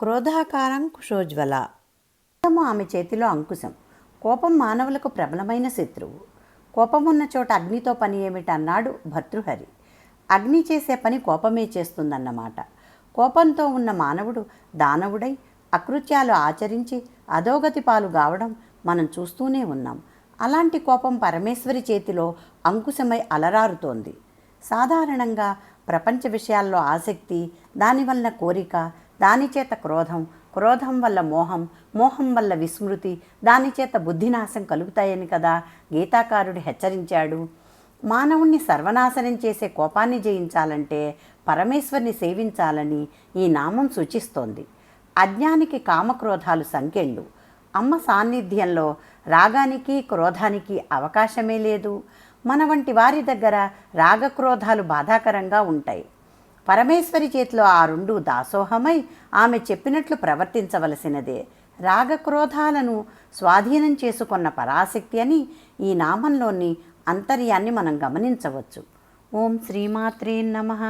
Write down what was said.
క్రోధాకారం కుశోజ్వల. కోపము ఆమె చేతిలో అంకుశం. కోపం మానవులకు ప్రబలమైన శత్రువు. కోపం ఉన్న చోట అగ్నితో పని ఏమిటన్నాడు భర్తృహరి. అగ్ని చేసే పని కోపమే చేస్తుందన్నమాట. కోపంతో ఉన్న మానవుడు దానవుడై అకృత్యాలు ఆచరించి అధోగతి పాలు కావడం మనం చూస్తూనే ఉన్నాం. అలాంటి కోపం పరమేశ్వరి చేతిలో అంకుశమై అలరారుతోంది. సాధారణంగా ప్రపంచ విషయాల్లో ఆసక్తి దానివల్ల కోరిక దానిచేత క్రోధం క్రోధం వల్ల మోహం మోహం వల్ల విస్మృతి దానిచేత బుద్ధినాశం కలుగుతాయని కదా గీతాకారుడు హెచ్చరించాడు. మానవుణ్ణి సర్వనాశనం చేసే కోపాన్ని జయించాలంటే పరమేశ్వరిని సేవించాలని ఈ నామం సూచిస్తోంది. అజ్ఞానికి కామక్రోధాలు సంకెళ్ళు. అమ్మ సాన్నిధ్యంలో రాగానికి క్రోధానికి అవకాశమే లేదు. మన వంటి వారి దగ్గర రాగక్రోధాలు బాధాకరంగా ఉంటాయి. పరమేశ్వరి చేతిలో ఆ రెండు దాసోహమై ఆమె చెప్పినట్లు ప్రవర్తించవలసినదే. రాగక్రోధాలను స్వాధీనం చేసుకున్న పరాశక్తి అని ఈ నామంలోని అంతర్యాన్ని మనం గమనించవచ్చు. ఓం శ్రీమాత్రే నమః.